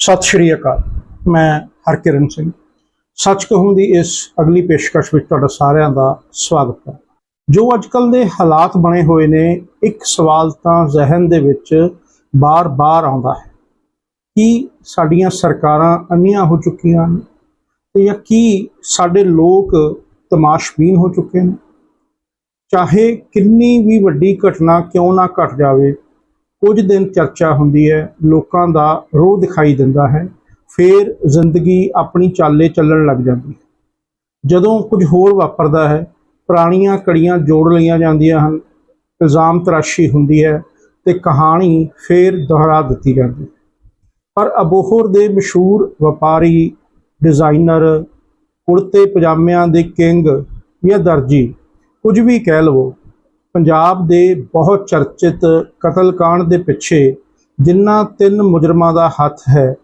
ਸਤਿ ਸ਼੍ਰੀ ਅਕਾਲ। ਮੈਂ ਹਰਕਿਰਨ ਸਿੰਘ। ਸੱਚ ਕਹੂੰ ਦੀ ਇਸ ਅਗਲੀ ਪੇਸ਼ਕਸ਼ ਵਿੱਚ ਤੁਹਾਡਾ ਸਾਰਿਆਂ ਦਾ ਸਵਾਗਤ ਹੈ। ਜੋ ਅੱਜਕੱਲ ਦੇ ਹਾਲਾਤ ਬਣੇ ਹੋਏ ਨੇ, ਇੱਕ ਸਵਾਲ ਤਾਂ ਜ਼ਿਹਨ ਦੇ ਵਿੱਚ ਬਾਰ-ਬਾਰ ਆਉਂਦਾ ਹੈ। ਕਿ ਸਾਡੀਆਂ ਸਰਕਾਰਾਂ ਅੰਨੀਆਂ ਹੋ ਚੁੱਕੀਆਂ ਨੇ ਤੇ ਜਾਂ ਕੀ ਸਾਡੇ ਲੋਕ ਤਮਾਸ਼ਬੀਨ ਹੋ ਚੁੱਕੇ ਨੇ? ਚਾਹੇ ਕਿੰਨੀ ਵੀ ਵੱਡੀ ਘਟਨਾ ਕਿਉਂ ਨਾ ਘਟ ਜਾਵੇ ਕੁਝ ਦਿਨ ਚਰਚਾ ਹੁੰਦੀ ਹੈ, ਲੋਕਾਂ ਦਾ ਰੋਹ ਦਿਖਾਈ ਦਿੰਦਾ ਹੈ, ਫਿਰ ਜ਼ਿੰਦਗੀ ਆਪਣੀ ਚਾਲੇ ਚੱਲਣ ਲੱਗ ਜਾਂਦੀ ਹੈ। ਜਦੋਂ ਕੁਝ ਹੋਰ ਵਾਪਰਦਾ ਹੈ, ਪੁਰਾਣੀਆਂ ਕੜੀਆਂ ਜੋੜ ਲਈਆਂ ਜਾਂਦੀਆਂ ਹਨ, ਇਲਜ਼ਾਮ ਤਰਾਸ਼ੀ ਹੁੰਦੀ ਹੈ ਤੇ ਕਹਾਣੀ ਫੇਰ ਦੁਹਰਾ ਦਿੱਤੀ ਜਾਂਦੀ ਹੈ। ਪਰ ਅਬੋਹਰ ਦੇ ਮਸ਼ਹੂਰ ਵਪਾਰੀ, ਡਿਜ਼ਾਈਨਰ ਕੁੜਤੇ ਪਜਾਮਿਆਂ ਦੇ ਕਿੰਗ ਜਾਂ ਦਰਜੀ, ਕੁਝ ਵੀ ਕਹਿ ਲਵੋ ਪੰਜਾਬ ਦੇ ਬਹੁਤ ਚਰਚਿਤ ਕਤਲकांड ਦੇ ਪਿੱਛੇ ਜਿਨ੍ਹਾਂ ਤਿੰਨ ਮੁਜਰਮਾਂ ਦਾ ਹੱਥ ਹੈ,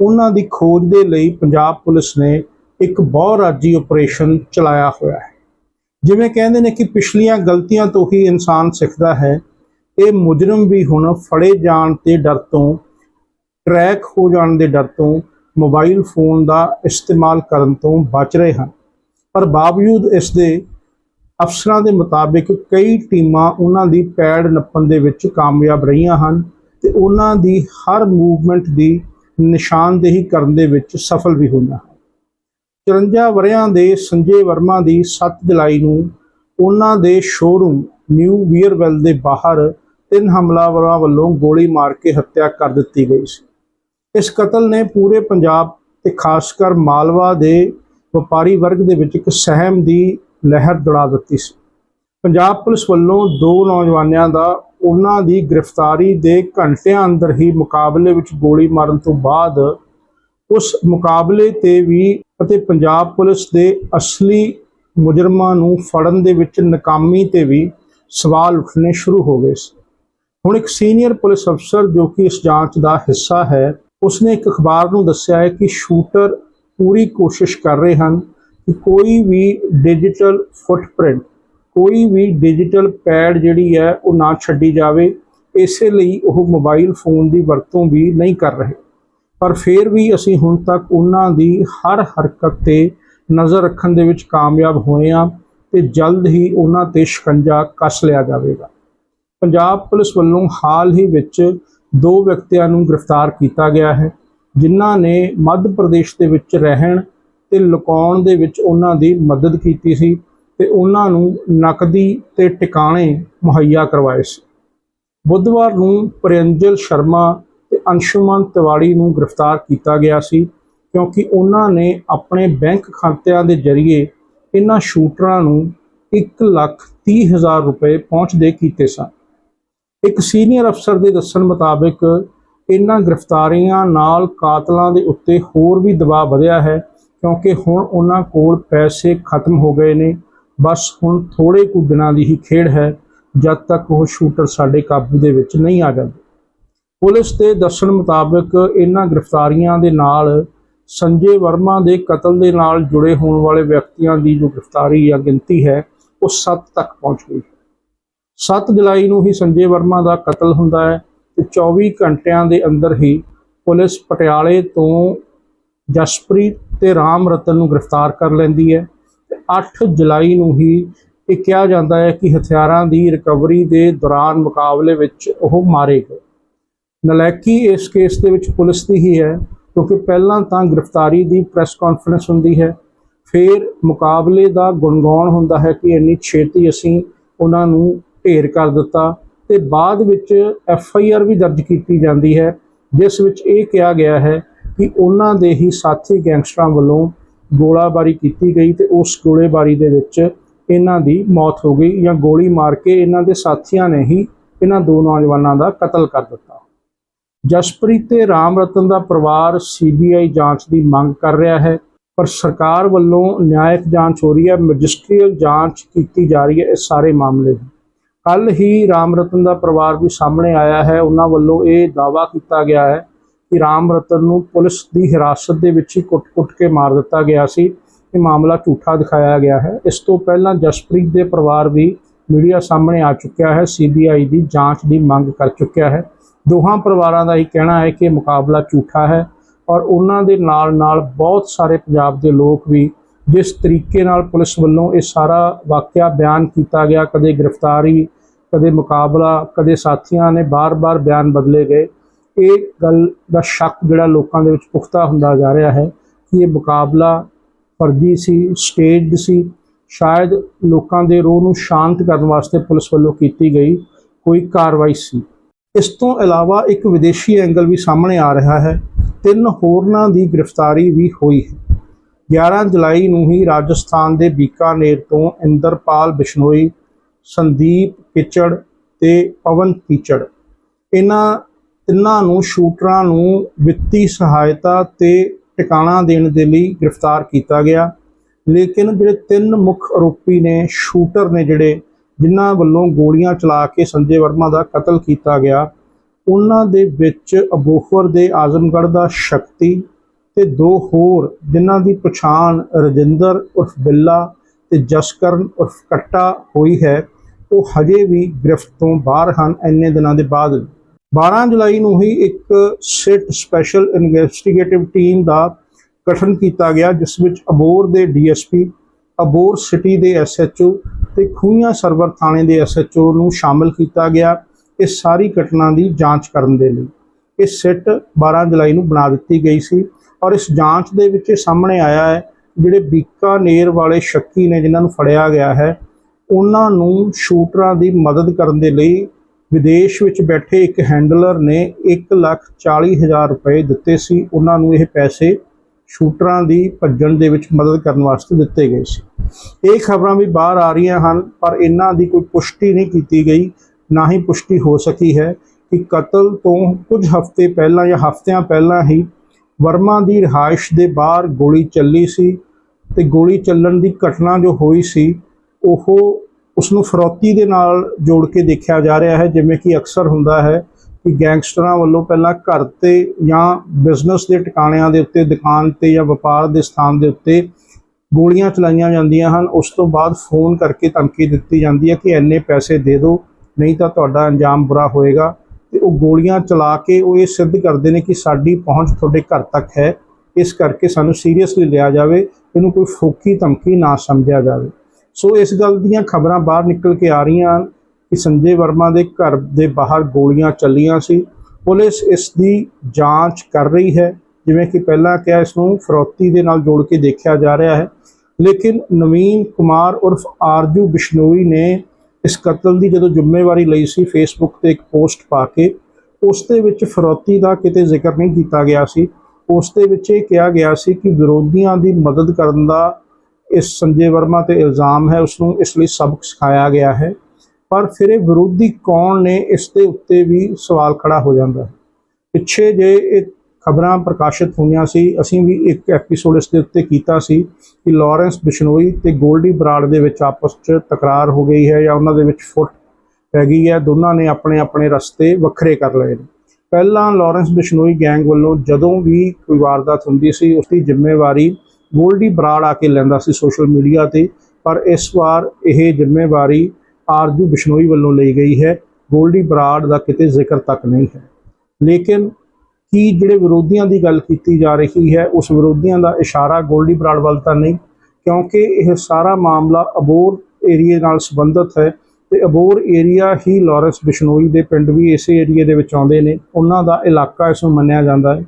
ਉਹਨਾਂ ਦੀ ਖੋਜ ਦੇ ਲਈ ਪੰਜਾਬ ਪੁਲਿਸ ਨੇ ਇੱਕ ਬਹੁਰਾਜੀ ਆਪਰੇਸ਼ਨ ਚਲਾਇਆ ਹੋਇਆ ਹੈ। ਜਿਵੇਂ ਕਹਿੰਦੇ ਨੇ ਕਿ ਪਿਛਲੀਆਂ ਗਲਤੀਆਂ ਤੋਂ ਹੀ ਇਨਸਾਨ ਸਿੱਖਦਾ ਹੈ, ਇਹ ਮੁਜਰਮ ਵੀ ਹੁਣ ਫੜੇ ਜਾਣ ਤੇ ਡਰ ਤੋਂ ਟਰੈਕ ਹੋ ਜਾਣ ਦੇ ਡਰ ਤੋਂ ਮੋਬਾਈਲ ਫੋਨ ਦਾ ਇਸਤੇਮਾਲ ਕਰਨ ਤੋਂ ਬਚ ਰਹੇ ਹਨ। ਪਰ ਬਾਵਜੂਦ ਇਸ ਦੇ ਅਫਸਰਾਂ ਦੇ ਮੁਤਾਬਿਕ ਕਈ ਟੀਮਾਂ ਉਹਨਾਂ ਦੀ ਪੈੜ ਨੱਪਣ ਦੇ ਵਿੱਚ ਕਾਮਯਾਬ ਰਹੀਆਂ ਹਨ ਤੇ ਉਹਨਾਂ ਦੀ ਹਰ ਮੂਵਮੈਂਟ ਦੀ ਨਿਸ਼ਾਨਦੇਹੀ ਕਰਨ ਦੇ ਵਿੱਚ ਸਫਲ ਵੀ ਹੋਈਆਂ ਹਨ। 54 ਵਰਿਆਂ ਦੇ ਸੰਜੇ ਵਰਮਾ ਦੀ 7 ਜੁਲਾਈ ਨੂੰ ਉਹਨਾਂ ਦੇ ਸ਼ੋਰੂਮ ਨਿਊ ਵੀਅਰਵੈਲ ਦੇ ਬਾਹਰ ਤਿੰਨ ਹਮਲਾਵਰਾਂ ਵੱਲੋਂ ਗੋਲੀ ਮਾਰ ਕੇ ਹੱਤਿਆ ਕਰ ਦਿੱਤੀ ਗਈ ਸੀ। ਇਸ ਕਤਲ ਨੇ ਪੂਰੇ ਪੰਜਾਬ ਤੇ ਖਾਸ ਕਰ ਮਾਲਵਾ ਦੇ ਵਪਾਰੀ ਵਰਗ ਦੇ ਵਿੱਚ ਇੱਕ ਸਹਿਮ ਦੀ ਲਹਿਰ ਦੌੜਾ ਦਿੱਤੀ ਸੀ। ਪੰਜਾਬ ਪੁਲਿਸ ਵੱਲੋਂ ਦੋ ਨੌਜਵਾਨਾਂ ਦਾ ਉਹਨਾਂ ਦੀ ਗ੍ਰਿਫਤਾਰੀ ਦੇ ਘੰਟਿਆਂ ਅੰਦਰ ਹੀ ਮੁਕਾਬਲੇ ਵਿੱਚ ਗੋਲੀ ਮਾਰਨ ਤੋਂ ਬਾਅਦ ਉਸ ਮੁਕਾਬਲੇ ਤੇ ਵੀ ਅਤੇ ਪੰਜਾਬ ਪੁਲਿਸ ਦੇ ਅਸਲੀ ਮੁਜਰਮਾਂ ਨੂੰ ਫੜਨ ਦੇ ਵਿੱਚ ਨਾਕਾਮੀ ਤੇ ਵੀ ਸਵਾਲ ਉੱਠਣੇ ਸ਼ੁਰੂ ਹੋ ਗਏ ਸੀ। ਹੁਣ ਇੱਕ ਸੀਨੀਅਰ ਪੁਲਿਸ ਅਫਸਰ ਜੋ ਕਿ ਇਸ ਜਾਂਚ ਦਾ ਹਿੱਸਾ ਹੈ, ਉਸਨੇ ਇੱਕ ਅਖਬਾਰ ਨੂੰ ਦੱਸਿਆ ਹੈ ਕਿ ਸ਼ੂਟਰ ਪੂਰੀ ਕੋਸ਼ਿਸ਼ ਕਰ ਰਹੇ ਹਨ ਕਿ ਕੋਈ ਵੀ ਡਿਜੀਟਲ ਫੁੱਟਪ੍ਰਿੰਟ ਕੋਈ ਵੀ ਡਿਜੀਟਲ ਪੈਡ ਜਿਹੜੀ ਹੈ, ਉਹ ਨਾ ਛੱਡੀ ਜਾਵੇ। ਇਸੇ ਲਈ ਉਹ ਮੋਬਾਈਲ ਫੋਨ ਦੀ ਵਰਤੋਂ ਵੀ ਨਹੀਂ ਕਰ ਰਹੇ। ਪਰ ਫਿਰ ਵੀ ਅਸੀਂ ਹੁਣ ਤੱਕ ਉਹਨਾਂ ਦੀ ਹਰ ਹਰਕਤ ਤੇ ਨਜ਼ਰ ਰੱਖਣ ਦੇ ਵਿੱਚ ਕਾਮਯਾਬ ਹੋਏ ਹਾਂ ਤੇ ਜਲਦ ਹੀ ਉਹਨਾਂ ਤੇ ਸ਼ਿਕੰਜਾ ਕੱਸ ਲਿਆ ਜਾਵੇਗਾ। ਪੰਜਾਬ ਪੁਲਿਸ ਵੱਲੋਂ ਹਾਲ ਹੀ ਵਿੱਚ ਦੋ ਵਿਅਕਤੀਆਂ ਨੂੰ ਗ੍ਰਿਫਤਾਰ ਕੀਤਾ ਗਿਆ ਹੈ, ਜਿਨ੍ਹਾਂ ਨੇ ਮੱਧ ਪ੍ਰਦੇਸ਼ ਦੇ ਵਿੱਚ ਰਹਿਣ ਤੇ ਲੁਕਾਉਣ ਦੇ ਵਿੱਚ ਉਹਨਾਂ ਦੀ ਮਦਦ ਕੀਤੀ ਸੀ ਤੇ ਉਹਨਾਂ ਨੂੰ ਨਕਦੀ ਤੇ ਟਿਕਾਣੇ ਮੁਹੱਈਆ ਕਰਵਾਏ ਸੀ। ਬੁੱਧਵਾਰ ਨੂੰ ਪ੍ਰਿੰਜਲ ਸ਼ਰਮਾ ਤੇ ਅੰਸ਼ੁਮਨ ਤਿਵਾੜੀ ਨੂੰ ਗ੍ਰਿਫਤਾਰ ਕੀਤਾ ਗਿਆ ਸੀ ਕਿਉਂਕਿ ਉਹਨਾਂ ਨੇ ਆਪਣੇ ਬੈਂਕ ਖਾਤਿਆਂ ਦੇ ਜ਼ਰੀਏ ਇਹਨਾਂ ਸ਼ੂਟਰਾਂ ਨੂੰ 1 ਲੱਖ 30 ਹਜ਼ਾਰ ਰੁਪਏ ਪਹੁੰਚਦੇ ਕੀਤੇ ਸਨ। ਇੱਕ ਸੀਨੀਅਰ ਅਫਸਰ ਦੇ ਦੱਸਣ ਮੁਤਾਬਕ, ਇਹਨਾਂ ਗ੍ਰਿਫਤਾਰੀਆਂ ਨਾਲ ਕਾਤਲਾਂ ਦੇ ਉੱਤੇ ਹੋਰ ਵੀ ਦਬਾਅ ਵਧਿਆ ਹੈ ਕਿਉਂਕਿ ਹੁਣ ਉਹਨਾਂ ਕੋਲ ਪੈਸੇ ਖਤਮ ਹੋ ਗਏ ਨੇ। ਬਸ ਹੁਣ ਥੋੜੇ ਕੁ ਦਿਨਾਂ ਦੀ ਹੀ ਖੇਡ ਹੈ, ਜਦ ਤੱਕ ਉਹ ਸ਼ੂਟਰ ਸਾਡੇ ਕਾਬੂ ਦੇ ਵਿੱਚ ਨਹੀਂ ਆ ਜਾਂਦੇ। ਪੁਲਿਸ ਦੇ ਦੱਸਣ ਮੁਤਾਬਕ ਇਹਨਾਂ ਗ੍ਰਿਫਤਾਰੀਆਂ ਦੇ ਨਾਲ ਸੰਜੇ ਵਰਮਾ ਦੇ ਕਤਲ ਦੇ ਨਾਲ ਜੁੜੇ ਹੋਣ ਵਾਲੇ ਵਿਅਕਤੀਆਂ ਦੀ ਜੋ ਗ੍ਰਿਫਤਾਰੀ ਜਾਂ ਗਿਣਤੀ ਹੈ, ਉਹ 7 ਤੱਕ ਪਹੁੰਚ ਗਈ ਹੈ। 7 ਜੁਲਾਈ ਨੂੰ ਹੀ ਸੰਜੇ ਵਰਮਾ ਦਾ ਕਤਲ ਹੁੰਦਾ ਹੈ ਤੇ 24 ਘੰਟਿਆਂ ਦੇ ਅੰਦਰ ਹੀ ਪੁਲਿਸ ਪਟਿਆਲੇ ਤੋਂ ਜਸਪ੍ਰੀਤ ਤੇ ਰਾਮ ਰਤਨ ਨੂੰ ਗ੍ਰਿਫਤਾਰ ਕਰ ਲੈਂਦੀ ਹੈ। ਤੇ 8 ਜੁਲਾਈ ਨੂੰ ਹੀ ਇਹ ਕਿਹਾ ਜਾਂਦਾ ਹੈ ਕਿ ਹਥਿਆਰਾਂ ਦੀ ਰਿਕਵਰੀ ਦੇ ਦੌਰਾਨ ਮੁਕਾਬਲੇ ਵਿੱਚ ਉਹ ਮਾਰੇ ਗਏ। ਨਲਾਇਕੀ ਇਸ ਕੇਸ ਦੇ ਵਿੱਚ ਪੁਲਿਸ ਦੀ ਹੀ ਹੈ, ਕਿਉਂਕਿ ਪਹਿਲਾਂ ਤਾਂ ਗ੍ਰਿਫਤਾਰੀ ਦੀ ਪ੍ਰੈਸ ਕਾਨਫਰੰਸ ਹੁੰਦੀ ਹੈ। ਫਿਰ ਮੁਕਾਬਲੇ ਦਾ ਗੁਣਗਾਉਣ ਹੁੰਦਾ ਹੈ ਕਿ ਇੰਨੀ ਛੇਤੀ ਅਸੀਂ ਉਹਨਾਂ ਨੂੰ ਢੇਰ ਕਰ ਦਿੱਤਾ ਤੇ ਬਾਅਦ ਵਿੱਚ ਐਫ ਆਈ ਆਰ ਵੀ ਦਰਜ ਕੀਤੀ ਜਾਂਦੀ ਹੈ, ਜਿਸ ਵਿੱਚ ਇਹ ਕਿਹਾ ਗਿਆ ਹੈ ਕਿ ਉਹਨਾਂ ਦੇ ਹੀ ਸਾਥੀ ਗੈਂਗਸਟਰਾਂ ਵੱਲੋਂ ਗੋਲਾਬਾਰੀ ਕੀਤੀ ਗਈ ਤੇ ਉਸ ਗੋਲੇਬਾਰੀ ਦੇ ਵਿੱਚ ਇਹਨਾਂ ਦੀ ਮੌਤ ਹੋ ਗਈ ਜਾਂ ਗੋਲੀ ਮਾਰ ਕੇ ਇਹਨਾਂ ਦੇ ਸਾਥੀਆਂ ਨੇ ਹੀ ਇਹਨਾਂ ਦੋ ਨੌਜਵਾਨਾਂ ਦਾ ਕਤਲ ਕਰ ਦਿੱਤਾ। ਜਸਪ੍ਰੀਤ ਤੇ ਰਾਮ ਰਤਨ ਦਾ ਪਰਿਵਾਰ ਸੀਬੀਆਈ ਜਾਂਚ ਦੀ ਮੰਗ ਕਰ ਰਿਹਾ ਹੈ, ਪਰ ਸਰਕਾਰ ਵੱਲੋਂ ਨਿਆਇਕ ਜਾਂਚ ਹੋ ਰਹੀ ਹੈ, ਮੈਜਿਸਟਰੀਅਲ ਜਾਂਚ ਕੀਤੀ ਜਾ ਰਹੀ ਹੈ ਇਸ ਸਾਰੇ ਮਾਮਲੇ ਦੀ ਕੱਲ ਹੀ ਰਾਮ ਰਤਨ ਦਾ ਪਰਿਵਾਰ ਵੀ ਸਾਹਮਣੇ ਆਇਆ ਹੈ, ਉਹਨਾਂ ਵੱਲੋਂ ਇਹ ਦਾਵਾ ਕੀਤਾ ਗਿਆ ਹੈ ਕਿ ਰਾਮ ਰਤਨ ਨੂੰ ਪੁਲਿਸ ਦੀ ਹਿਰਾਸਤ ਦੇ ਵਿੱਚ ਹੀ ਕੁੱਟ-ਕੁੱਟ ਕੇ ਮਾਰ ਦਿੱਤਾ ਗਿਆ ਸੀ ਇਹ ਮਾਮਲਾ ਝੂਠਾ ਦਿਖਾਇਆ ਗਿਆ ਹੈ। ਇਸ ਤੋਂ ਪਹਿਲਾਂ ਜਸਪ੍ਰੀਤ ਦੇ ਪਰਿਵਾਰ ਵੀ ਮੀਡੀਆ ਸਾਹਮਣੇ ਆ ਚੁੱਕਿਆ ਹੈ। ਸੀਬੀਆਈ ਦੀ ਜਾਂਚ ਦੀ ਮੰਗ ਕਰ ਚੁੱਕਿਆ ਹੈ। ਦੋਹਾਂ ਪਰਿਵਾਰਾਂ ਦਾ ਹੀ ਕਹਿਣਾ ਹੈ ਕਿ ਮੁਕਾਬਲਾ ਝੂਠਾ ਹੈ ਔਰ ਉਹਨਾਂ ਦੇ ਨਾਲ ਨਾਲ ਬਹੁਤ ਸਾਰੇ ਪੰਜਾਬ ਦੇ ਲੋਕ ਵੀ ਜਿਸ ਤਰੀਕੇ ਨਾਲ ਪੁਲਿਸ ਵੱਲੋਂ ਇਹ ਸਾਰਾ ਵਾਕਿਆ ਬਿਆਨ ਕੀਤਾ ਗਿਆ, ਕਦੇ ਗ੍ਰਿਫਤਾਰੀ, ਕਦੇ ਮੁਕਾਬਲਾ, ਕਦੇ ਸਾਥੀਆਂ ਨੇ ਬਾਰ-ਬਾਰ ਬਿਆਨ ਬਦਲੇ ਗਏ ਇਹ ਗੱਲ ਦਾ ਸ਼ੱਕ ਜਿਹੜਾ ਲੋਕਾਂ ਦੇ ਵਿੱਚ ਪੁਖਤਾ ਹੁੰਦਾ ਜਾ ਰਿਹਾ ਹੈ ਕਿ ਇਹ ਮੁਕਾਬਲਾ ਫਰਜ਼ੀ ਸੀ ਸਟੇਜਡ ਸੀ। ਸ਼ਾਇਦ ਲੋਕਾਂ ਦੇ ਰੋਹ ਨੂੰ ਸ਼ਾਂਤ ਕਰਨ ਵਾਸਤੇ ਪੁਲਿਸ ਵੱਲੋਂ ਕੀਤੀ ਗਈ ਕੋਈ ਕਾਰਵਾਈ ਸੀ। ਇਸ ਤੋਂ ਇਲਾਵਾ ਇੱਕ ਵਿਦੇਸ਼ੀ ਐਂਗਲ ਵੀ ਸਾਹਮਣੇ ਆ ਰਿਹਾ ਹੈ। ਤਿੰਨ ਹੋਰਨਾਂ ਦੀ ਗ੍ਰਿਫਤਾਰੀ ਵੀ ਹੋਈ ਹੈ। 11 ਜੁਲਾਈ ਨੂੰ ਹੀ ਰਾਜਸਥਾਨ ਦੇ ਬੀਕਾਨੇਰ ਤੋਂ ਇੰਦਰਪਾਲ ਬਿਸ਼ਨੋਈ, ਸੰਦੀਪ ਕਿਚੜ ਤੇ ਪਵਨ ਕੀਚੜ। ਇਹਨਾਂ ਤਿੰਨਾਂ ਨੂੰ ਸ਼ੂਟਰਾਂ ਨੂੰ ਵਿੱਤੀ ਸਹਾਇਤਾ ਤੇ ਟਿਕਾਣਾ ਦੇਣ ਦੇ ਲਈ ਗ੍ਰਿਫਤਾਰ ਕੀਤਾ ਗਿਆ। ਲੇਕਿਨ ਜਿਹੜੇ ਤਿੰਨ ਮੁੱਖ ਆਰੋਪੀ ਨੇ, ਸ਼ੂਟਰ ਨੇ ਜਿਹੜੇ, ਜਿਨ੍ਹਾਂ ਵੱਲੋਂ ਗੋਲੀਆਂ ਚਲਾ ਕੇ ਸੰਜੇ ਵਰਮਾ ਦਾ ਕਤਲ ਕੀਤਾ ਗਿਆ, ਉਹਨਾਂ ਦੇ ਵਿੱਚ ਅਬੋਹਰ ਦੇ ਆਜ਼ਮਗੜ੍ਹ ਦਾ ਸ਼ਕਤੀ ਤੇ ਦੋ ਹੋਰ, ਜਿਨ੍ਹਾਂ ਦੀ ਪਛਾਣ ਰਜਿੰਦਰ ਉਰਫ ਬਿੱਲਾ ਤੇ ਜਸਕਰਨ ਉਰਫ ਕੱਟਾ ਹੋਈ ਹੈ, ਉਹ ਹਜੇ ਵੀ ਗ੍ਰਿਫਤ ਤੋਂ ਬਾਹਰ ਹਨ। ਇੰਨੇ ਦਿਨਾਂ ਦੇ ਬਾਅਦ 12 ਜੁਲਾਈ ਨੂੰ ਹੀ ਇੱਕ ਸਿਟ ਸਪੈਸ਼ਲ ਇਨਵੈਸਟੀਗੇਟਿਵ ਟੀਮ ਦਾ ਗਠਨ ਕੀਤਾ ਗਿਆ, ਜਿਸ ਵਿੱਚ ਅਬੋਰ ਦੇ ਡੀਐਸਪੀ, ਅਬੋਰ ਸਿਟੀ ਦੇ ਐਸਐਚਓ ਤੇ ਖੂਹੀਆਂ ਸਰਵਰ ਥਾਣੇ ਦੇ ਐਸਐਚਓ ਨੂੰ ਸ਼ਾਮਲ ਕੀਤਾ ਗਿਆ ਇਸ ਸਾਰੀ ਘਟਨਾ ਦੀ ਜਾਂਚ ਕਰਨ ਦੇ ਲਈ। ਇਹ ਸਿੱਟ 12 ਜੁਲਾਈ ਨੂੰ ਬਣਾ ਦਿੱਤੀ ਗਈ ਸੀ ਔਰ ਇਸ ਜਾਂਚ ਦੇ ਵਿੱਚ ਇਹ ਸਾਹਮਣੇ ਆਇਆ ਹੈ, ਜਿਹੜੇ ਬੀਕਾਨੇਰ ਵਾਲੇ ਸ਼ੱਕੀ ਨੇ ਜਿਨ੍ਹਾਂ ਨੂੰ ਫੜਿਆ ਗਿਆ ਹੈ, ਉਹਨਾਂ ਨੂੰ ਸ਼ੂਟਰਾਂ ਦੀ ਮਦਦ ਕਰਨ ਦੇ ਲਈ ਵਿਦੇਸ਼ ਵਿੱਚ ਬੈਠੇ ਇੱਕ ਹੈਂਡਲਰ ਨੇ 140000 ਰੁਪਏ ਦਿੱਤੇ ਸੀ। ਉਹਨਾਂ ਨੂੰ ਇਹ ਪੈਸੇ ਸ਼ੂਟਰਾਂ ਦੀ ਭੱਜਣ ਦੇ ਵਿੱਚ ਮਦਦ ਕਰਨ ਵਾਸਤੇ ਦਿੱਤੇ ਗਏ ਸੀ। ਇਹ ਖਬਰਾਂ ਵੀ ਬਾਹਰ ਆ ਰਹੀਆਂ ਹਨ, ਪਰ ਇਹਨਾਂ ਦੀ ਕੋਈ ਪੁਸ਼ਟੀ ਨਹੀਂ ਕੀਤੀ ਗਈ, ਨਾ ਹੀ ਪੁਸ਼ਟੀ ਹੋ ਸਕੀ ਹੈ ਕਿ ਕਤਲ ਤੋਂ ਕੁਝ ਹਫ਼ਤੇ ਪਹਿਲਾਂ ਜਾਂ ਹਫ਼ਤਿਆਂ ਪਹਿਲਾਂ ਹੀ ਵਰਮਾ ਦੀ ਰਿਹਾਇਸ਼ ਦੇ ਬਾਹਰ ਗੋਲੀ ਚੱਲੀ ਸੀ ਤੇ ਗੋਲੀ ਚੱਲਣ ਦੀ ਘਟਨਾ ਜੋ ਹੋਈ ਸੀ, ਉਹ ਉਸ ਨੂੰ ਫਰੌਤੀ ਦੇ ਨਾਲ ਜੋੜ ਕੇ ਦੇਖਿਆ ਜਾ ਰਿਹਾ ਹੈ, ਜਿਵੇਂ ਕਿ ਅਕਸਰ ਹੁੰਦਾ ਹੈ ਕਿ ਗੈਂਗਸਟਰਾਂ ਵੱਲੋਂ ਪਹਿਲਾਂ ਘਰ ਤੇ ਜਾਂ ਬਿਜ਼ਨਸ ਦੇ ਟਿਕਾਣਿਆਂ ਦੇ ਉੱਤੇ, ਦੁਕਾਨ ਤੇ ਜਾਂ ਵਪਾਰ ਦੇ ਸਥਾਨ ਦੇ ਉੱਤੇ ਗੋਲੀਆਂ ਚਲਾਈਆਂ ਜਾਂਦੀਆਂ ਹਨ। ਉਸ ਤੋਂ ਬਾਅਦ ਫੋਨ ਕਰਕੇ ਧਮਕੀ ਦਿੱਤੀ ਜਾਂਦੀ ਹੈ ਕਿ ਇੰਨੇ ਪੈਸੇ ਦੇ ਦਿਓ, ਨਹੀਂ ਤਾਂ ਤੁਹਾਡਾ ਅੰਜਾਮ ਬੁਰਾ ਹੋਏਗਾ। ਤੇ ਉਹ ਗੋਲੀਆਂ ਚਲਾ ਕੇ ਉਹ ਇਹ ਸਿੱਧ ਕਰਦੇ ਨੇ ਕਿ ਸਾਡੀ ਪਹੁੰਚ ਤੁਹਾਡੇ ਘਰ ਤੱਕ ਹੈ। ਇਸ ਕਰਕੇ ਸਾਨੂੰ ਸੀਰੀਅਸਲੀ ਲਿਆ ਜਾਵੇ, ਇਹਨੂੰ ਕੋਈ ਫੋਕੀ ਧਮਕੀ ਨਾ ਸਮਝਿਆ ਜਾਵੇ। ਸੋ ਇਸ ਗੱਲ ਦੀਆਂ ਖਬਰਾਂ ਬਾਹਰ ਨਿਕਲ ਕੇ ਆ ਰਹੀਆਂ ਹਨ ਕਿ ਸੰਜੇ ਵਰਮਾ ਦੇ ਘਰ ਦੇ ਬਾਹਰ ਗੋਲੀਆਂ ਚੱਲੀਆਂ ਸੀ। ਪੁਲਿਸ ਇਸ ਦੀ ਜਾਂਚ ਕਰ ਰਹੀ ਹੈ। ਜਿਵੇਂ ਕਿ ਪਹਿਲਾਂ ਕਿਹਾ, ਇਸ ਨੂੰ ਫਰੌਤੀ ਦੇ ਨਾਲ ਜੋੜ ਕੇ ਦੇਖਿਆ ਜਾ ਰਿਹਾ ਹੈ। ਲੇਕਿਨ ਨਵੀਨ ਕੁਮਾਰ ਉਰਫ ਆਰਜੂ ਬਿਸ਼ਨੋਈ ਨੇ ਇਸ ਕਤਲ ਦੀ ਜਦੋਂ ਜ਼ਿੰਮੇਵਾਰੀ ਲਈ ਸੀ ਫੇਸਬੁੱਕ ਤੇ ਇੱਕ ਪੋਸਟ ਪਾ ਕੇ, ਉਸ ਦੇ ਵਿੱਚ ਫਰੋਤੀ ਦਾ ਕਿਤੇ ਜ਼ਿਕਰ ਨਹੀਂ ਕੀਤਾ ਗਿਆ ਸੀ। ਉਸ ਦੇ ਵਿੱਚ ਇਹ ਕਿਹਾ ਗਿਆ ਸੀ ਕਿ ਵਿਰੋਧੀਆਂ ਦੀ ਮਦਦ ਕਰਨ ਦਾ ਇਸ ਸੰਜੇ ਵਰਮਾ ਤੇ ਇਲਜ਼ਾਮ ਹੈ ਉਸ ਨੂੰ ਇਸ ਲਈ ਸਬਕ ਸਿਖਾਇਆ ਗਿਆ ਹੈ। ਪਰ ਫਿਰ ਇਹ ਵਿਰੋਧੀ ਕੌਣ ਨੇ, ਇਸ ਦੇ ਉੱਤੇ ਵੀ ਸਵਾਲ ਖੜਾ ਹੋ ਜਾਂਦਾ ਹੈ। ਪਿੱਛੇ ਜੇ ਇਹ ਖਬਰਾਂ ਪ੍ਰਕਾਸ਼ਿਤ ਹੋਈਆਂ ਸੀ, ਅਸੀਂ ਵੀ ਇੱਕ ਐਪੀਸੋਡ ਇਸ ਦੇ ਉੱਤੇ ਕੀਤਾ ਸੀ ਕਿ ਲਾਰੈਂਸ ਬਿਸ਼ਨੋਈ ਤੇ ਗੋਲਡੀ ਬਰਾੜ ਦੇ ਵਿੱਚ ਆਪਸ 'ਚ ਤਕਰਾਰ ਹੋ ਗਈ ਹੈ ਜਾਂ ਉਹਨਾਂ ਦੇ ਵਿੱਚ ਫੁੱਟ ਪੈ ਗਈ ਹੈ। ਦੋਨਾਂ ਨੇ ਆਪਣੇ ਆਪਣੇ ਰਸਤੇ ਵੱਖਰੇ ਕਰ ਲਏ ਨੇ। ਪਹਿਲਾਂ ਲਾਰੈਂਸ ਬਿਸ਼ਨੋਈ ਗੈਂਗ ਵੱਲੋਂ ਜਦੋਂ ਵੀ ਕੋਈ ਵਾਰਦਾਤ ਹੁੰਦੀ ਸੀ ਉਸ ਦੀ ਜ਼ਿੰਮੇਵਾਰੀ ਗੋਲਡੀ ਬਰਾੜ ਆ ਕੇ ਲੈਂਦਾ ਸੀ ਸੋਸ਼ਲ ਮੀਡੀਆ ਤੇ, ਪਰ ਇਸ ਵਾਰ ਇਹ ਜ਼ਿੰਮੇਵਾਰੀ ਆਰਜੂ ਬਿਸ਼ਨੋਈ ਵੱਲੋਂ ਲਈ ਗਈ ਹੈ। ਗੋਲਡੀ ਬਰਾੜ ਦਾ ਕਿਤੇ ਜ਼ਿਕਰ ਤੱਕ ਨਹੀਂ ਹੈ। ਲੇਕਿਨ ਕੀ ਜਿਹੜੇ ਵਿਰੋਧੀਆਂ ਦੀ ਗੱਲ ਕੀਤੀ ਜਾ ਰਹੀ ਹੈ, ਉਸ ਵਿਰੋਧੀਆਂ ਦਾ ਇਸ਼ਾਰਾ ਗੋਲਡੀ ਬਰਾੜ ਵੱਲ ਤਾਂ ਨਹੀਂ, ਕਿਉਂਕਿ ਇਹ ਸਾਰਾ ਮਾਮਲਾ ਅਬੋਰ ਏਰੀਏ ਨਾਲ ਸੰਬੰਧਿਤ ਹੈ ਤੇ ਅਬੋਰ ਏਰੀਆ ਹੀ ਲਾਰੈਂਸ ਬਿਸ਼ਨੋਈ ਦੇ ਪਿੰਡ ਵੀ ਇਸੇ ਏਰੀਏ ਦੇ ਵਿੱਚ ਆਉਂਦੇ ਨੇ। ਉਹਨਾਂ ਦਾ ਇਲਾਕਾ ਇਸ ਨੂੰ ਮੰਨਿਆ ਜਾਂਦਾ ਹੈ।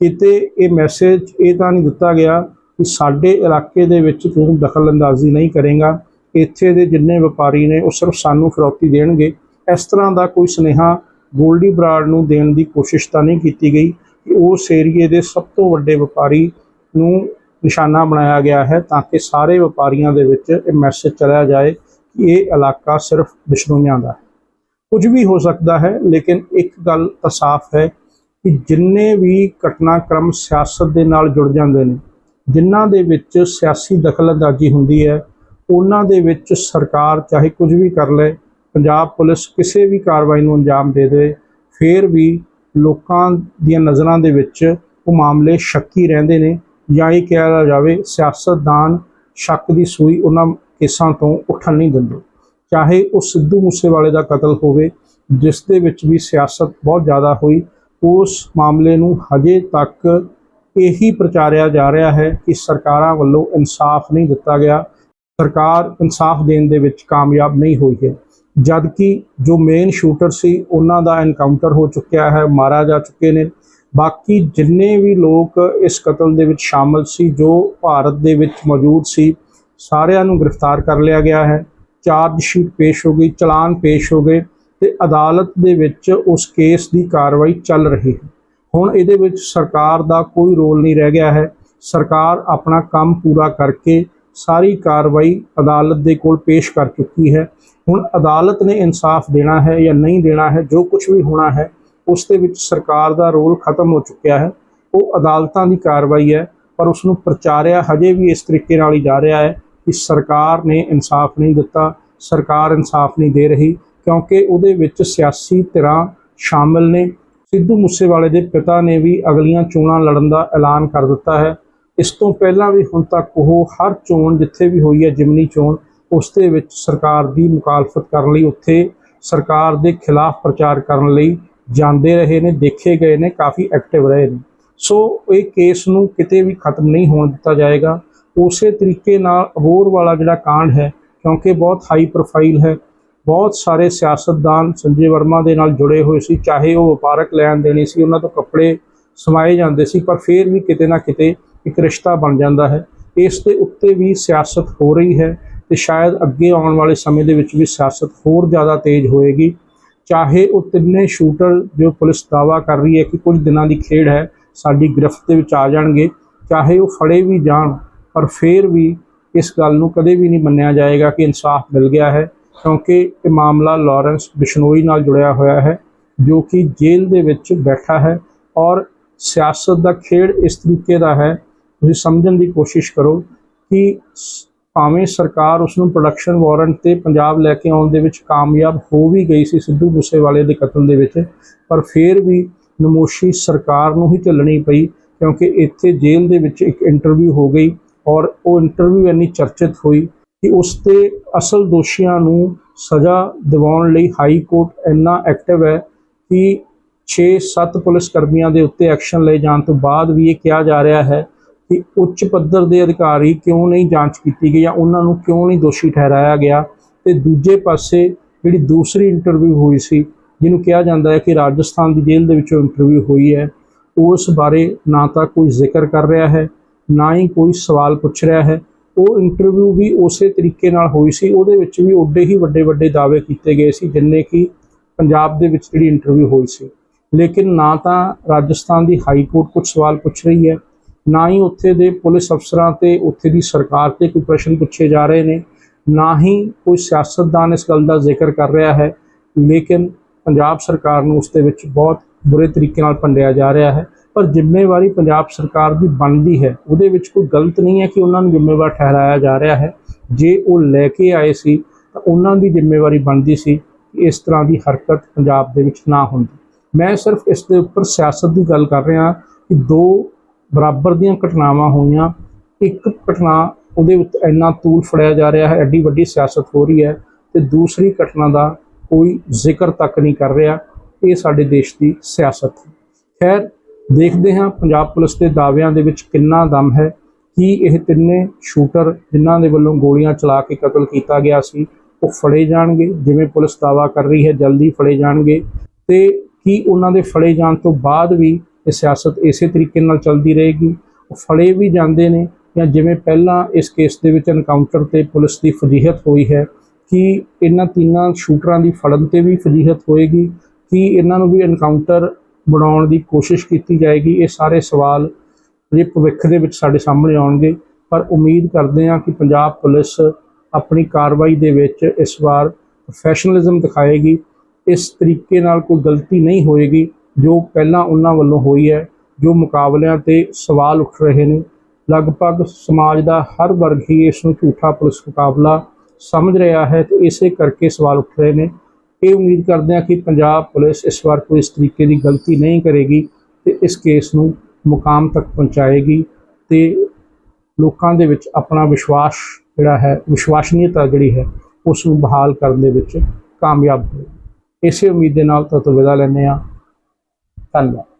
ਕਿਤੇ ਇਹ ਮੈਸੇਜ ਇਹ ਤਾਂ ਨਹੀਂ ਦਿੱਤਾ ਗਿਆ ਕਿ ਸਾਡੇ ਇਲਾਕੇ ਦੇ ਵਿੱਚ ਤੂੰ ਦਖਲ ਅੰਦਾਜ਼ੀ ਨਹੀਂ ਕਰੇਗਾ, ਇੱਥੇ ਦੇ ਜਿੰਨੇ ਵਪਾਰੀ ਨੇ ਉਹ ਸਿਰਫ ਸਾਨੂੰ ਫਿਰੌਤੀ ਦੇਣਗੇ। ਇਸ ਤਰ੍ਹਾਂ ਦਾ ਕੋਈ ਸੁਨੇਹਾ ਗੋਲਡੀ ਬਰਾੜ ਨੂੰ ਦੇਣ ਦੀ ਕੋਸ਼ਿਸ਼ ਤਾਂ ਨਹੀਂ ਕੀਤੀ ਗਈ ਕਿ ਉਸ ਏਰੀਏ ਦੇ ਸਭ ਤੋਂ ਵੱਡੇ ਵਪਾਰੀ ਨੂੰ ਨਿਸ਼ਾਨਾ ਬਣਾਇਆ ਗਿਆ ਹੈ ਤਾਂ ਕਿ ਸਾਰੇ ਵਪਾਰੀਆਂ ਦੇ ਵਿੱਚ ਇਹ ਮੈਸੇਜ ਚਲਾਇਆ ਜਾਏ ਕਿ ਇਹ ਇਲਾਕਾ ਸਿਰਫ ਬਿਸ਼ਨੋਈਆਂ ਦਾ ਹੈ। ਕੁਝ ਵੀ ਹੋ ਸਕਦਾ ਹੈ, ਲੇਕਿਨ ਇੱਕ ਗੱਲ ਤਾਂ ਸਾਫ਼ ਹੈ ਕਿ ਜਿੰਨੇ ਵੀ ਘਟਨਾਕ੍ਰਮ ਸਿਆਸਤ ਦੇ ਨਾਲ ਜੁੜ ਜਾਂਦੇ ਨੇ ਜਿਨ੍ਹਾਂ ਦੇ ਵਿੱਚ ਸਿਆਸੀ ਦਖਲਅੰਦਾਜ਼ੀ ਹੁੰਦੀ ਹੈ, ਉਹਨਾਂ ਦੇ ਵਿੱਚ ਸਰਕਾਰ ਚਾਹੇ ਕੁਝ ਵੀ ਕਰ ਲਏ ਪੰਜਾਬ ਪੁਲਿਸ ਕਿਸੇ ਵੀ ਕਾਰਵਾਈ ਨੂੰ ਅੰਜਾਮ ਦੇ ਦੇ, ਫਿਰ ਵੀ ਲੋਕਾਂ ਦੀਆਂ ਨਜ਼ਰਾਂ ਦੇ ਵਿੱਚ ਉਹ ਮਾਮਲੇ ਸ਼ੱਕੀ ਰਹਿੰਦੇ ਨੇ, ਜਾਂ ਇਹ ਕਿਹਾ ਜਾਵੇ ਸਿਆਸਤਦਾਨ ਸ਼ੱਕ ਦੀ ਸੂਈ ਉਹਨਾਂ ਕੇਸਾਂ ਤੋਂ ਉੱਠਣ ਨਹੀਂ ਦਿੰਦੇ। ਚਾਹੇ ਉਹ ਸਿੱਧੂ ਮੂਸੇਵਾਲੇ ਦਾ ਕਤਲ ਹੋਵੇ, ਜਿਸ ਦੇ ਵਿੱਚ ਵੀ ਸਿਆਸਤ ਬਹੁਤ ਜ਼ਿਆਦਾ ਹੋਈ, ਉਸ ਮਾਮਲੇ ਨੂੰ ਹਜੇ ਤੱਕ ਇਹੀ ਪ੍ਰਚਾਰਿਆ ਜਾ ਰਿਹਾ ਹੈ ਕਿ ਸਰਕਾਰਾਂ ਵੱਲੋਂ ਇਨਸਾਫ ਨਹੀਂ ਦਿੱਤਾ ਗਿਆ। ਸਰਕਾਰ ਇਨਸਾਫ ਦੇਣ ਦੇ ਵਿੱਚ ਕਾਮਯਾਬ ਨਹੀਂ ਹੋਈ ਹੈ। ਜਦ ਕਿ ਜੋ ਮੇਨ ਸ਼ੂਟਰ ਸੀ, ਉਹਨਾਂ ਦਾ ਐਨਕਾਊਂਟਰ ਹੋ ਚੁੱਕਿਆ ਹੈ ਮਾਰਾ ਜਾ ਚੁੱਕੇ ਨੇ। ਬਾਕੀ ਜਿੰਨੇ ਵੀ ਲੋਕ ਇਸ ਕਤਲ ਦੇ ਵਿੱਚ ਸ਼ਾਮਲ ਸੀ, ਜੋ ਭਾਰਤ ਦੇ ਵਿੱਚ ਮੌਜੂਦ ਸੀ, ਸਾਰਿਆਂ ਨੂੰ ਗ੍ਰਿਫਤਾਰ ਕਰ ਲਿਆ ਗਿਆ ਹੈ। ਚਾਰਜ ਸ਼ੀਟ ਪੇਸ਼ ਹੋ ਗਈ, ਚਲਾਨ ਪੇਸ਼ ਹੋ ਗਏ ਤੇ ਅਦਾਲਤ ਦੇ ਵਿੱਚ ਉਸ ਕੇਸ ਦੀ ਕਾਰਵਾਈ ਚੱਲ ਰਹੀ ਹੈ। ਹੁਣ ਇਹਦੇ ਵਿੱਚ ਸਰਕਾਰ ਦਾ ਕੋਈ ਰੋਲ ਨਹੀਂ ਰਹਿ ਗਿਆ ਹੈ। ਸਰਕਾਰ ਆਪਣਾ ਕੰਮ ਪੂਰਾ ਕਰਕੇ ਸਾਰੀ ਕਾਰਵਾਈ ਅਦਾਲਤ ਦੇ ਕੋਲ ਪੇਸ਼ ਕਰ ਚੁੱਕੀ ਹੈ। ਹੁਣ ਅਦਾਲਤ ਨੇ ਇਨਸਾਫ ਦੇਣਾ ਹੈ ਜਾਂ ਨਹੀਂ ਦੇਣਾ ਹੈ, ਜੋ ਕੁਝ ਵੀ ਹੋਣਾ ਹੈ, ਉਸ ਦੇ ਵਿੱਚ ਸਰਕਾਰ ਦਾ ਰੋਲ ਖਤਮ ਹੋ ਚੁੱਕਿਆ ਹੈ। ਉਹ ਅਦਾਲਤਾਂ ਦੀ ਕਾਰਵਾਈ ਹੈ, ਪਰ ਉਸ ਨੂੰ ਪ੍ਰਚਾਰਿਆ ਹਜੇ ਵੀ ਇਸ ਤਰੀਕੇ ਨਾਲ ਹੀ ਜਾ ਰਿਹਾ ਹੈ ਕਿ ਸਰਕਾਰ ਨੇ ਇਨਸਾਫ ਨਹੀਂ ਦਿੱਤਾ, ਸਰਕਾਰ ਇਨਸਾਫ ਨਹੀਂ ਦੇ ਰਹੀ, ਕਿਉਂਕਿ ਉਹਦੇ ਵਿੱਚ ਸਿਆਸੀ ਧਿਰਾਂ ਸ਼ਾਮਲ ਨੇ। ਸਿੱਧੂ ਮੂਸੇਵਾਲੇ ਦੇ ਪਿਤਾ ਨੇ ਵੀ ਅਗਲੀਆਂ ਚੋਣਾਂ ਲੜਨ ਦਾ ਐਲਾਨ ਕਰ ਦਿੱਤਾ ਹੈ। ਇਸ ਤੋਂ ਪਹਿਲਾਂ ਵੀ ਹੁਣ ਤੱਕ ਉਹ ਹਰ ਚੋਣ ਜਿੱਥੇ ਵੀ ਹੋਈ ਹੈ, ਜਿਮਨੀ ਚੋਣ, ਉਸ ਦੇ ਵਿੱਚ ਸਰਕਾਰ ਦੀ ਮੁਖਾਲਫਤ ਕਰਨ ਲਈ ਉੱਥੇ ਸਰਕਾਰ ਦੇ ਖਿਲਾਫ ਪ੍ਰਚਾਰ ਕਰਨ ਲਈ ਜਾਂਦੇ ਰਹੇ ਨੇ, ਦੇਖੇ ਗਏ ਨੇ, ਕਾਫੀ ਐਕਟਿਵ ਰਹੇ ਨੇ। ਸੋ ਇਹ ਕੇਸ ਨੂੰ ਕਿਤੇ ਵੀ ਖਤਮ ਨਹੀਂ ਹੋਣ ਦਿੱਤਾ ਜਾਏਗਾ। ਉਸੇ ਤਰੀਕੇ ਨਾਲ ਅਬੋਰ ਵਾਲਾ ਜਿਹੜਾ ਕਾਂਡ ਹੈ, ਕਿਉਂਕਿ ਬਹੁਤ ਹਾਈ ਪ੍ਰੋਫਾਈਲ ਹੈ ਬਹੁਤ ਸਾਰੇ ਸਿਆਸਤਦਾਨ ਸੰਜੇ ਵਰਮਾ ਦੇ ਨਾਲ ਜੁੜੇ ਹੋਏ ਸੀ, ਚਾਹੇ ਉਹ ਵਪਾਰਕ ਲੈਣ ਦੇਣੀ ਸੀ, ਉਹਨਾਂ ਤੋਂ ਕੱਪੜੇ ਸਮਾਏ ਜਾਂਦੇ ਸੀ, ਪਰ ਫਿਰ ਵੀ ਕਿਤੇ ਨਾ ਕਿਤੇ ਇੱਕ ਰਿਸ਼ਤਾ ਬਣ ਜਾਂਦਾ ਹੈ। ਇਸ ਦੇ ਉੱਤੇ ਵੀ ਸਿਆਸਤ ਹੋ ਰਹੀ ਹੈ ਤੇ ਸ਼ਾਇਦ ਅੱਗੇ ਆਉਣ ਵਾਲੇ ਸਮੇਂ ਦੇ ਵਿੱਚ ਵੀ ਸਿਆਸਤ ਹੋਰ ਜ਼ਿਆਦਾ ਤੇਜ਼ ਹੋਏਗੀ। ਚਾਹੇ ਉਹ ਤਿੰਨੇ ਸ਼ੂਟਰ ਜੋ ਪੁਲਿਸ ਦਾਵਾ ਕਰ ਰਹੀ ਹੈ ਕਿ ਕੁਝ ਦਿਨਾਂ ਦੀ ਖੇਡ ਹੈ, ਸਾਡੀ ਗ੍ਰਿਫਤ ਦੇ ਵਿੱਚ ਆ ਜਾਣਗੇ। ਚਾਹੇ ਉਹ ਫੜੇ ਵੀ ਜਾਣ, ਪਰ ਫਿਰ ਵੀ ਇਸ ਗੱਲ ਨੂੰ ਕਦੇ ਵੀ ਨਹੀਂ ਮੰਨਿਆ ਜਾਏਗਾ ਕਿ ਇਨਸਾਫ ਮਿਲ ਗਿਆ ਹੈ। ਕਿਉਂਕਿ ਇਹ ਮਾਮਲਾ ਲਾਰੈਂਸ ਬਿਸ਼ਨੋਈ ਨਾਲ ਜੁੜਿਆ ਹੋਇਆ ਹੈ, ਜੋ ਕਿ ਜੇਲ੍ਹ ਦੇ ਵਿੱਚ ਬੈਠਾ ਹੈ ਔਰ ਸਿਆਸਤ ਦਾ ਖੇਡ ਇਸ ਤਰੀਕੇ ਦਾ ਹੈ, ਤੁਸੀਂ ਸਮਝਣ ਦੀ ਕੋਸ਼ਿਸ਼ ਕਰੋ ਕਿ ਭਾਵੇਂ ਸਰਕਾਰ ਉਸ ਨੂੰ ਪ੍ਰੋਡਕਸ਼ਨ ਵਾਰੰਟ ਤੇ ਪੰਜਾਬ ਲੈ ਕੇ ਆਉਣ ਦੇ ਵਿੱਚ ਕਾਮਯਾਬ ਹੋ ਵੀ ਗਈ ਸੀ ਸਿੱਧੂ ਮੂਸੇਵਾਲੇ ਦੇ ਕਤਲ ਦੇ ਵਿੱਚ, ਪਰ ਫਿਰ ਵੀ ਨਮੋਸ਼ੀ ਸਰਕਾਰ ਨੂੰ ਹੀ ਝੱਲਣੀ ਪਈ ਕਿਉਂਕਿ ਇੱਥੇ ਜੇਲ੍ਹ ਦੇ ਵਿੱਚ ਇੱਕ ਇੰਟਰਵਿਊ ਹੋ ਗਈ ਔਰ ਉਹ ਇੰਟਰਵਿਊ ਇੰਨੀ ਚਰਚਿਤ ਹੋਈ ਕਿ ਉਸ ਤੇ ਅਸਲ ਦੋਸ਼ੀਆਂ ਨੂੰ ਸਜ਼ਾ ਦਿਵਾਉਣ ਲਈ ਹਾਈ ਕੋਰਟ ਇੰਨਾ ਐਕਟਿਵ ਹੈ ਕਿ 6-7 ਪੁਲਿਸ ਕਰਮੀਆਂ ਦੇ ਉੱਤੇ ਐਕਸ਼ਨ ਲਏ ਜਾਣ ਤੋਂ ਬਾਅਦ ਵੀ ਇਹ ਕਿਹਾ ਜਾ ਰਿਹਾ ਹੈ ਕਿ ਉੱਚ ਪੱਧਰ ਦੇ ਅਧਿਕਾਰੀ ਕਿਉਂ ਨਹੀਂ ਜਾਂਚ ਕੀਤੀ ਗਈ ਜਾਂ ਉਹਨਾਂ ਨੂੰ ਕਿਉਂ ਨਹੀਂ ਦੋਸ਼ੀ ਠਹਿਰਾਇਆ ਗਿਆ। ਤੇ ਦੂਜੇ ਪਾਸੇ ਜਿਹੜੀ ਦੂਸਰੀ ਇੰਟਰਵਿਊ ਹੋਈ ਸੀ, ਜਿਹਨੂੰ ਕਿਹਾ ਜਾਂਦਾ ਹੈ ਕਿ ਰਾਜਸਥਾਨ ਦੀ ਜੇਲ੍ਹ ਦੇ ਵਿੱਚੋਂ ਇੰਟਰਵਿਊ ਹੋਈ ਹੈ, ਉਸ ਬਾਰੇ ਨਾ ਤਾਂ ਕੋਈ ਜ਼ਿਕਰ ਕਰ ਰਿਹਾ ਹੈ, ਨਾ ਹੀ ਕੋਈ ਸਵਾਲ ਪੁੱਛ ਰਿਹਾ ਹੈ। ਉਹ ਇੰਟਰਵਿਊ ਵੀ ਉਸੇ ਤਰੀਕੇ ਨਾਲ ਹੋਈ ਸੀ, ਉਹਦੇ ਵਿੱਚ ਵੀ ਓਡੇ ਹੀ ਵੱਡੇ ਵੱਡੇ ਦਾਅਵੇ ਕੀਤੇ ਗਏ ਸੀ, ਜਿੰਨੇ ਕਿ ਪੰਜਾਬ ਦੇ ਵਿੱਚ ਜਿਹੜੀ ਇੰਟਰਵਿਊ ਹੋਈ ਸੀ। ਲੇਕਿਨ ਨਾ ਤਾਂ ਰਾਜਸਥਾਨ ਦੀ ਹਾਈ ਕੋਰਟ ਕੁਝ ਸਵਾਲ ਪੁੱਛ ਰਹੀ ਹੈ, ਨਾ ਹੀ ਉੱਥੇ ਦੇ ਪੁਲਿਸ ਅਫਸਰਾਂ ਤੇ ਉੱਥੇ ਦੀ ਸਰਕਾਰ ਤੇ ਕੋਈ ਪ੍ਰਸ਼ਨ ਪੁੱਛੇ ਜਾ ਰਹੇ ਨੇ, ਨਾ ਹੀ ਕੋਈ ਸਿਆਸਤਦਾਨ ਇਸ ਗੱਲ ਦਾ ਜ਼ਿਕਰ ਕਰ ਰਿਹਾ ਹੈ। ਲੇਕਿਨ ਪੰਜਾਬ ਸਰਕਾਰ ਨੂੰ ਉਸ ਦੇ ਵਿੱਚ ਬਹੁਤ ਬੁਰੇ ਤਰੀਕੇ ਨਾਲ ਭੰਡਿਆ ਜਾ ਰਿਹਾ ਹੈ। ਪਰ ਜ਼ਿੰਮੇਵਾਰੀ ਪੰਜਾਬ ਸਰਕਾਰ ਦੀ ਬਣਦੀ ਹੈ। ਉਹਦੇ ਵਿੱਚ ਕੋਈ ਗਲਤ ਨਹੀਂ ਹੈ ਕਿ ਉਹਨਾਂ ਨੂੰ ਜ਼ਿੰਮੇਵਾਰ ਠਹਿਰਾਇਆ ਜਾ ਰਿਹਾ ਹੈ। ਜੇ ਉਹ ਲੈ ਕੇ ਆਏ ਸੀ, ਤਾਂ ਉਹਨਾਂ ਦੀ ਜ਼ਿੰਮੇਵਾਰੀ ਬਣਦੀ ਸੀ ਕਿ ਇਸ ਤਰ੍ਹਾਂ ਦੀ ਹਰਕਤ ਪੰਜਾਬ ਦੇ ਵਿੱਚ ਨਾ ਹੁੰਦੀ। ਮੈਂ ਸਿਰਫ ਇਸ ਦੇ ਉੱਪਰ ਸਿਆਸਤ ਦੀ ਗੱਲ ਕਰ ਰਿਹਾ ਕਿ ਦੋ ਬਰਾਬਰ ਦੀਆਂ ਘਟਨਾਵਾਂ ਹੋਈਆਂ। ਇੱਕ ਘਟਨਾ ਉਹਦੇ ਉੱਤੇ ਇੰਨਾ ਤੂਲ ਫੜਿਆ ਜਾ ਰਿਹਾ ਹੈ, ਐਡੀ ਵੱਡੀ ਸਿਆਸਤ ਹੋ ਰਹੀ ਹੈ ਤੇ ਦੂਸਰੀ ਘਟਨਾ ਦਾ ਕੋਈ ਜ਼ਿਕਰ ਤੱਕ ਨਹੀਂ ਕਰ ਰਿਹਾ। ਇਹ ਸਾਡੇ ਦੇਸ਼ ਦੀ ਸਿਆਸਤ ਹੈ। ਖੈਰ ਦੇਖਦੇ ਹਾਂ ਪੰਜਾਬ ਪੁਲਿਸ ਦੇ ਦਾਅਵਿਆਂ ਦੇ ਵਿੱਚ ਕਿੰਨਾ ਦਮ ਹੈ, ਕੀ ਇਹ ਤਿੰਨੇ ਸ਼ੂਟਰ ਜਿਨ੍ਹਾਂ ਦੇ ਵੱਲੋਂ ਗੋਲੀਆਂ ਚਲਾ ਕੇ ਕਤਲ ਕੀਤਾ ਗਿਆ ਸੀ, ਉਹ ਫੜੇ ਜਾਣਗੇ, ਜਿਵੇਂ ਪੁਲਿਸ ਦਾਅਵਾ ਕਰ ਰਹੀ ਹੈ, ਜਲਦੀ ਫੜੇ ਜਾਣਗੇ ਤੇ ਕੀ ਉਹਨਾਂ ਦੇ ਫੜੇ ਜਾਣ ਤੋਂ ਬਾਅਦ ਵੀ ਇਹ ਸਿਆਸਤ ਇਸੇ ਤਰੀਕੇ ਨਾਲ ਚੱਲਦੀ ਰਹੇਗੀ? ਉਹ ਫੜੇ ਵੀ ਜਾਂਦੇ ਨੇ ਜਾਂ ਜਿਵੇਂ ਪਹਿਲਾਂ ਇਸ ਕੇਸ ਦੇ ਵਿੱਚ ਐਨਕਾਊਂਟਰ ਤੇ ਪੁਲਿਸ ਦੀ ਫਜੀਹਤ ਹੋਈ ਹੈ, ਕਿ ਇਹਨਾਂ ਤਿੰਨਾਂ ਸ਼ੂਟਰਾਂ ਦੀ ਫੜਨ ਤੇ ਵੀ ਫਜੀਹਤ ਹੋਏਗੀ? ਕਿ ਇਹਨਾਂ ਨੂੰ ਵੀ ਐਨਕਾਊਂਟਰ ਬਣਾਉਣ ਦੀ ਕੋਸ਼ਿਸ਼ ਕੀਤੀ ਜਾਏਗੀ। ਇਹ ਸਾਰੇ ਸਵਾਲ ਜੇ ਭਵਿੱਖ ਦੇ ਵਿੱਚ ਸਾਡੇ ਸਾਹਮਣੇ ਆਉਣਗੇ। ਪਰ ਉਮੀਦ ਕਰਦੇ ਹਾਂ ਕਿ ਪੰਜਾਬ ਪੁਲਿਸ ਆਪਣੀ ਕਾਰਵਾਈ ਦੇ ਵਿੱਚ ਇਸ ਵਾਰ ਪ੍ਰੋਫੈਸ਼ਨਲਿਜ਼ਮ ਦਿਖਾਏਗੀ। ਇਸ ਤਰੀਕੇ ਨਾਲ ਕੋਈ ਗਲਤੀ ਨਹੀਂ ਹੋਏਗੀ। ਜੋ ਪਹਿਲਾਂ ਉਹਨਾਂ ਵੱਲੋਂ ਹੋਈ ਹੈ, ਜੋ ਮੁਕਾਬਲਿਆਂ ਤੇ ਸਵਾਲ ਉੱਠ ਰਹੇ ਨੇ, ਲਗਭਗ ਸਮਾਜ ਦਾ ਹਰ ਵਰਗ ਹੀ ਇਸ ਨੂੰ ਝੂਠਾ ਪੁਲਿਸ ਮੁਕਾਬਲਾ ਸਮਝ ਰਿਹਾ ਹੈ ਤੇ ਇਸੇ ਕਰਕੇ ਸਵਾਲ ਉੱਠ ਰਹੇ ਨੇ। ਇਹ ਉਮੀਦ ਕਰਦੇ ਹਾਂ ਕਿ ਪੰਜਾਬ ਪੁਲਿਸ ਇਸ ਵਾਰ ਕੋਈ ਇਸ ਤਰੀਕੇ ਦੀ ਗਲਤੀ ਨਹੀਂ ਕਰੇਗੀ ਤੇ ਇਸ ਕੇਸ ਨੂੰ ਮੁਕਾਮ ਤੱਕ ਪਹੁੰਚਾਏਗੀ ਤੇ ਲੋਕਾਂ ਦੇ ਵਿੱਚ ਆਪਣਾ ਵਿਸ਼ਵਾਸ ਜਿਹੜਾ ਹੈ, ਵਿਸ਼ਵਾਸਨੀਅਤਾ ਜਿਹੜੀ ਹੈ, ਉਸ ਨੂੰ ਬਹਾਲ ਕਰਨ ਦੇ ਵਿੱਚ ਕਾਮਯਾਬ ਹੋਵੇ। ਇਸੇ ਉਮੀਦ ਦੇ ਨਾਲ ਤੁਹਾਨੂੰ ਵਿਦਾ ਲੈਂਦੇ ਹਾਂ। ਧੰਨਵਾਦ।